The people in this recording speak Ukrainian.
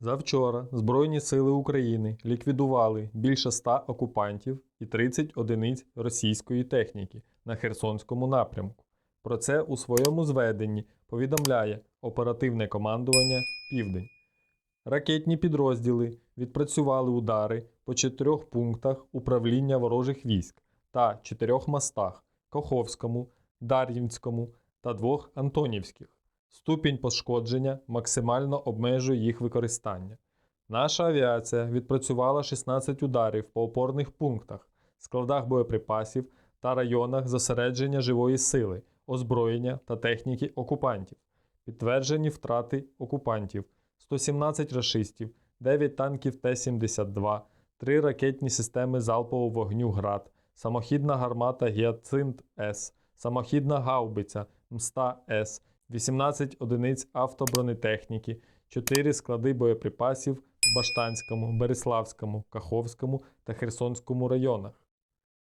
Завчора Збройні сили України ліквідували більше 100 окупантів і 30 одиниць російської техніки на Херсонському напрямку. Про це у своєму зведенні повідомляє оперативне командування Південь. Ракетні підрозділи відпрацювали удари по чотирьох пунктах управління ворожих військ та чотирьох мостах Каховському, Дар'їнському та двох Антонівських. Ступінь пошкодження максимально обмежує їх використання. Наша авіація відпрацювала 16 ударів по опорних пунктах, складах боєприпасів та районах зосередження живої сили, озброєння та техніки окупантів. Підтверджені втрати окупантів 117 рашистів, 9 танків Т-72, 3 ракетні системи залпового вогню ГРАД, самохідна гармата Гіацинт С, самохідна гаубиця Мста С, 18 одиниць автобронетехніки, 4 склади боєприпасів в Баштанському, Береславському, Каховському та Херсонському районах.